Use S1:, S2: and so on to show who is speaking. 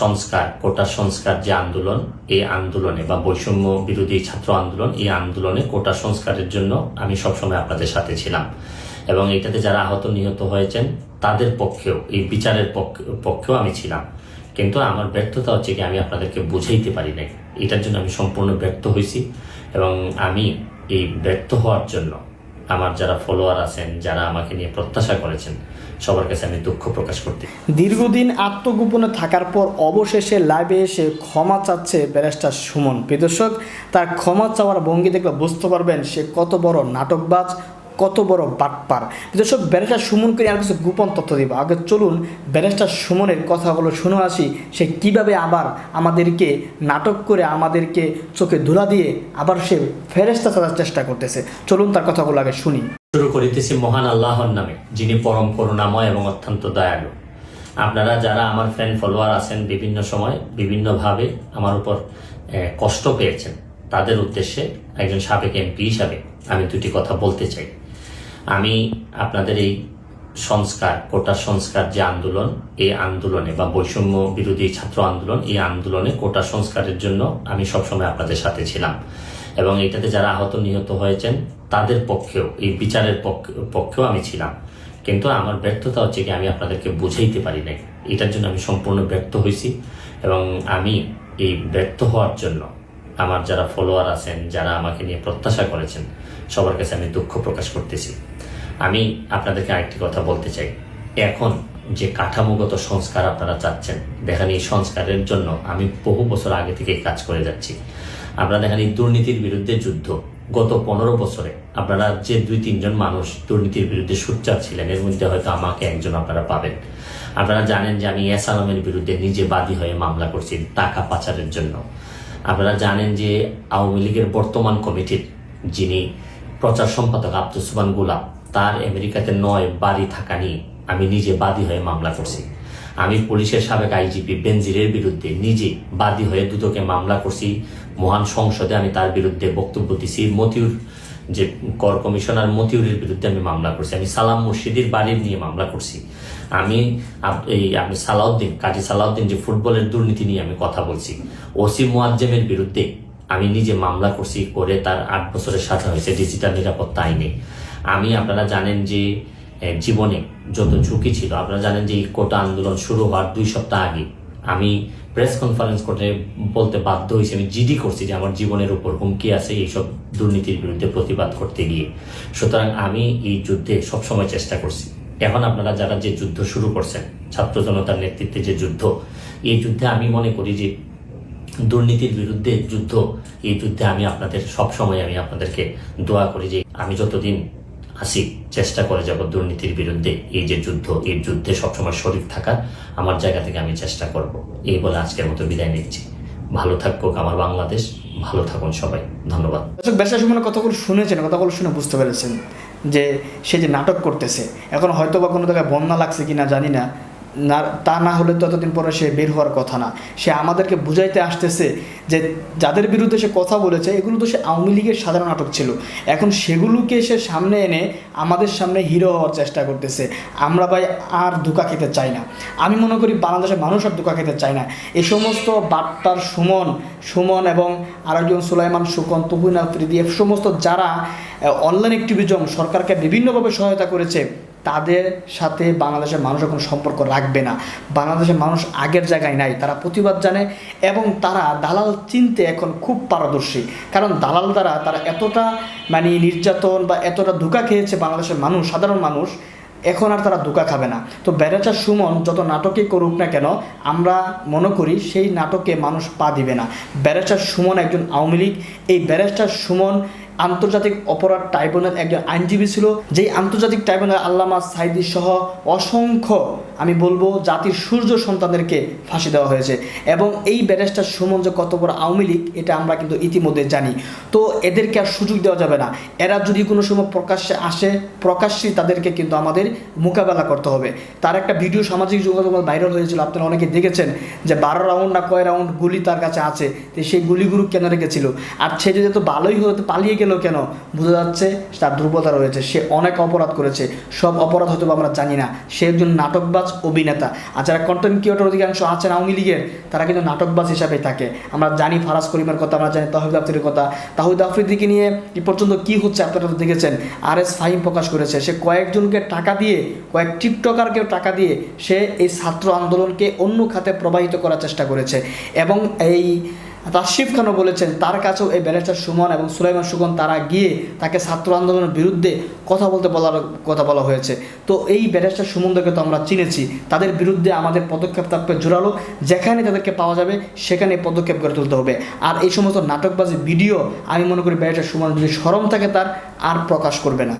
S1: সংস্কার, কোটা সংস্কার যে আন্দোলন, এই আন্দোলনে বা বৈষম্য বিরোধী ছাত্র আন্দোলন, এই আন্দোলনে কোটা সংস্কারের জন্য আমি সবসময় আপনাদের সাথে ছিলাম। এবং এটাতে যারা আহত নিহত হয়েছেন, তাদের পক্ষেও, এই বিচারের পক্ষ- পক্ষেও আমি ছিলাম। কিন্তু আমার ব্যর্থতা হচ্ছে কি, আমি আপনাদেরকে বুঝাইতে পারি নাই। এটার জন্য আমি সম্পূর্ণ ব্যর্থ হয়েছি এবং আমি এই ব্যর্থ হওয়ার জন্য আমার যারা ফলোয়ার আছেন, যারা আমাকে নিয়ে প্রত্যাশা করেছেন, সবার কাছে আমি দুঃখ প্রকাশ করতে।
S2: দীর্ঘদিন আত্মগোপনে থাকার পর অবশেষে লাইভে এসে ক্ষমা চাচ্ছে ব্যারিস্টার সুমন। প্রিদর্শক তার ক্ষমা চাওয়ার ভঙ্গি দেখলে বুঝতে পারবেন সে কত বড় নাটকবাজ কত বড় বাটপার। দর্শক ব্যারিস্টার সুমনকে আর কিছু গোপন তথ্য দিব। আগে চলুন ব্যারিস্টার সুমনের কথাগুলো শুনে আসি, সে কীভাবে আবার আমাদেরকে নাটক করে আমাদেরকে চোখে ধুলা দিয়ে আবার সে ফেরেস্তা চাওয়ার চেষ্টা করতেছে। চলুন তার কথাগুলো আগে শুনি।
S1: শুরু করিতেছি মহান আল্লাহর নামে, যিনি পরম করুণাময় এবং অত্যন্ত দয়ালু। আপনারা যারা আমার ফ্রেন্ড ফলোয়ার আছেন বিভিন্ন সময়, বিভিন্নভাবে আমার উপর কষ্ট পেয়েছেন। তাদের উদ্দেশ্যে একজন সাবেক এমপি হিসাবে আমি দুটি কথা বলতে চাই। আমি আপনাদের এই সংস্কার, কোটা সংস্কার যে আন্দোলন, এই আন্দোলনে বা বৈষম্য বিরোধী ছাত্র আন্দোলন, এই আন্দোলনে কোটা সংস্কারের জন্য আমি সবসময় আপনাদের সাথে ছিলাম। এবং এটাতে যারা আহত নিহত হয়েছেন, তাদের পক্ষেও, এই বিচারের পক্ষ- পক্ষেও আমি ছিলাম। কিন্তু আমার ব্যর্থতা হচ্ছে কি, আমি আপনাদেরকে বুঝাইতে পারি নাই। এটার জন্য আমি সম্পূর্ণ ব্যর্থ হয়েছি এবং আমি এই ব্যর্থ হওয়ার জন্য আমার যারা ফলোয়ার আছেন, যারা আমাকে নিয়ে প্রত্যাশা করেছেন, সবার কাছে আমি দুঃখ প্রকাশ করতেছি। আমি আপনাদেরকে আরেকটি কথা বলতে চাই। এখন যে কাঠামোগত সংস্কার আপনারা চাচ্ছেন, দেখেন এই সংস্কারের জন্য আমি বহু বছর আগে থেকে কাজ করে যাচ্ছি। আপনারা দেখেন এই দুর্নীতির বিরুদ্ধে যুদ্ধ। গত পনেরো বছরে আপনারা যে দুই, তিনজন মানুষ দুর্নীতির বিরুদ্ধে সোচ্চার ছিলেন, এর মধ্যে হয়তো আমাকে একজন আপনারা পাবেন। আপনারা জানেন যে আমি এস আলমের বিরুদ্ধে নিজে বাদী হয়ে মামলা করছি টাকা পাচারের জন্য। আপনারা জানেন যে আওয়ামী লীগের বর্তমান কমিটির যিনি প্রচার সম্পাদক আব্দুল সুবান তার আমেরিকাতে নয় বাড়ি থাকা নিয়ে আমি নিজে বাদী হয়ে মামলা করছি। আমি পুলিশের সাবেক আইজিপি বেনজিরের বিরুদ্ধে নিজে বাদী হয়ে দুদকে মামলা করছি। মহান সংসদে আমি তার বিরুদ্ধে বক্তব্য দিছি। মতিউর যে কর কমিশনার মতিউরের বিরুদ্ধে আমি মামলা করছি। আমি সালাম মুর্শিদির বাড়ির নিয়ে মামলা করছি। আমি এই আমি সালাউদ্দিন, কাজী সালাউদ্দিন যে ফুটবলের দুর্নীতি নিয়ে আমি কথা বলছি, ওসি মুয়াজ্জেমের বিরুদ্ধে আমি নিজে মামলা করছি করে তার আট বছরের সাজা হয়েছে, ডিজিটাল নিরাপত্তা আইনে। আমি, আপনারা জানেন যে জীবনে যত ঝুঁকি ছিল, আপনারা জানেন যে কোটা আন্দোলন শুরু হওয়ার দুই সপ্তাহ আগে। আমি প্রেস কনফারেন্স করতে বলতে বাধ্য হয়েছি, আমি জিডি করছি যে আমার জীবনের উপর হুমকি আছে এইসব দুর্নীতির বিরুদ্ধে প্রতিবাদ করতে গিয়ে। সুতরাং আমি এই যুদ্ধে সবসময় চেষ্টা করছি। এখন আপনারা যারা যে যুদ্ধ শুরু করছেন, ছাত্র জনতার নেতৃত্বে যে যুদ্ধ, এই যুদ্ধে আমি মনে করি যে দুর্নীতির বিরুদ্ধে যুদ্ধ, এই যুদ্ধে আমি আপনাদের সব সময় আমি আপনাদেরকে দোয়া করি যে আমি যতদিন আসি চেষ্টা করে যাব দুর্নীতির বিরুদ্ধে এই যে যুদ্ধ, এই যুদ্ধে সবসময় শরীর থাকার আমার জায়গা থেকে আমি চেষ্টা করব। এই বলে আজকের মতো বিদায় নিচ্ছি। ভালো থাকুক আমার বাংলাদেশ, ভালো থাকুন সবাই। ধন্যবাদ।
S2: ব্যবসা কথাগুলো শুনেছেন, কথাগুলো শুনে বুঝতে পেরেছেন। যে সে যে নাটক করতেছে, এখন হয়তো বা কোনো জায়গায় বন্যা লাগছে কি না জানি না না, তা না হলে ততদিন পরে সে বের হওয়ার কথা না। সে আমাদেরকে বুঝাইতে আসতেছে যে যাদের বিরুদ্ধে সে কথা বলেছে, এগুলো তো সে আওয়ামী লীগের সাধারণ নাটক ছিল। এখন সেগুলোকে সে সামনে এনে আমাদের সামনে হিরো হওয়ার চেষ্টা করতেছে। আমরা ভাই আর ধোকা খেতে চাই না। আমি মনে করি বাংলাদেশের মানুষ আর ধোকা খেতে চায় না। এ সমস্ত বার্তার সুমন সুমন এবং আরেকজন সুলাইমান, সুকন তুহিন আফ্রিদি এ সমস্ত যারা অনলাইন অ্যাক্টিভিজম সরকারকে বিভিন্নভাবে সহায়তা করেছে তাদের সাথে বাংলাদেশের মানুষ কোনো সম্পর্ক রাখবে না। বাংলাদেশের মানুষ আগের জায়গায় নাই। তারা প্রতিবাদ জানে এবং তারা দালাল চিনতে এখন খুব পারদর্শী। কারণ দালাল দ্বারা তারা এতটা মানে নির্যাতন বা এতটা ধোকা খেয়েছে বাংলাদেশের মানুষ, সাধারণ মানুষ, এখন আর তারা ধোকা খাবে না। তো ব্যারেচার সুমন যত নাটকে করুক না কেন, আমরা মনে করি সেই নাটকে মানুষ পা দিবে না। ব্যারেচার সুমন একজন আওয়ামী লীগ। এই ব্যারেস্টার সুমন আন্তর্জাতিক অপরাধ ট্রাইব্যুনাল একজন আইনজীবী ছিল, যেই আন্তর্জাতিক ট্রাইব্যুনাল আল্লামা সাইদি সহ অসংখ্য, আমি বলব, জাতির সূর্য সন্তানদেরকে ফাঁসি দেওয়া হয়েছে। এবং এই ব্যারেস্টার সুমন যে কত বড় আওয়ামী লীগ, এটা আমরা কিন্তু ইতিমধ্যে জানি। তো এদেরকে আর সুযোগ দেওয়া যাবে না। এরা যদি কোনো সময় প্রকাশ্যে আসে, প্রকাশ্যে তাদেরকে কিন্তু আমাদের মোকাবেলা করতে হবে। তার একটা ভিডিও সামাজিক যোগাযোগ ভাইরাল হয়েছিল, আপনারা অনেকে দেখেছেন, যে বারো রাউন্ড না কয় রাউন্ড গুলি তার কাছে আছে। তো সেই গুলিগুলো কেন রেখেছিল? আর সে যদি তো ভালোই হতে পালিয়ে গেল গেল কেন? বোঝা যাচ্ছে তার দুর্বলতা রয়েছে, সে অনেক অপরাধ করেছে। সব অপরাধ হয়তো আমরা জানি না। সে একজন নাটকবাজ অভিনেতা। আর যারা কন্টেন্ট ক্রিয়েটর অধিকাংশ আছেন আওয়ামী লীগের, তারা কিন্তু নাটকবাজ হিসাবে থাকে। আমরা জানি ফারাজ করিমের কথা, আমরা জানি তাহিদ আফ্রিদির কথা। তাহিদ আফ্রিদিকে নিয়ে এ পর্যন্ত কি হচ্ছে আপনারা দেখেছেন? আর এস ফাহিম প্রকাশ করেছে, সে কয়েকজনকে টাকা দিয়ে, কয়েক টিকটকারকেও টাকা দিয়ে সে এই ছাত্র আন্দোলনকে অন্য খাতে প্রবাহিত করার চেষ্টা করেছে। এবং এই রাশিফ খানও বলেছেন? তার কাছেও এই ব্যারিস্টার সুমন এবং সুলাইমান সুগন তারা গিয়ে তাকে ছাত্র আন্দোলনের বিরুদ্ধে কথা বলতে বলার কথা বলা হয়েছে। তো এই ব্যারিস্টার সুমনদেরকে তো আমরা চিনেছি। তাদের বিরুদ্ধে আমাদের পদক্ষেপ থাকবে জোরালো। যেখানে তাদেরকে পাওয়া যাবে, সেখানে পদক্ষেপ গড়ে তুলতে হবে। আর এই সমস্ত নাটকবাজি ভিডিও, আমি মনে করি ব্যারিস্টার সুমন যদি সরম থাকে তার, আর প্রকাশ করবে না।